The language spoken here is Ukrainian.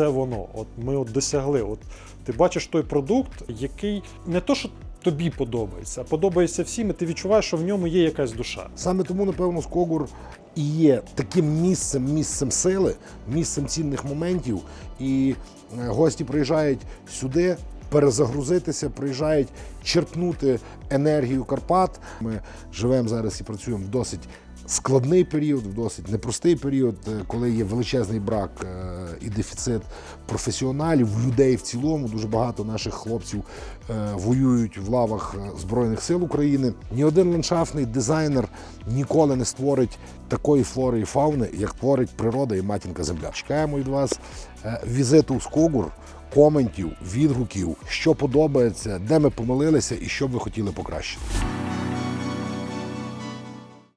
це воно. От ми от досягли. От ти бачиш той продукт, який не то, що тобі подобається, а подобається всім, і ти відчуваєш, що в ньому є якась душа. Саме тому, напевно, Скогур і є таким місцем, місцем сили, місцем цінних моментів. І е, гості приїжджають сюди. Перезагрузитися, приїжджають черпнути енергію Карпат. Ми живемо зараз і працюємо в досить складний період, в досить непростий період, е, коли є величезний брак е, і дефіцит професіоналів, людей в цілому. Дуже багато наших хлопців е, воюють в лавах Збройних сил України. Ні один ландшафтний дизайнер ніколи не створить такої флори і фауни, як творить природа і матінка земля. Чекаємо від вас візиту в Скогур, коментів, відгуків, що подобається, де ми помилилися і що б ви хотіли покращити.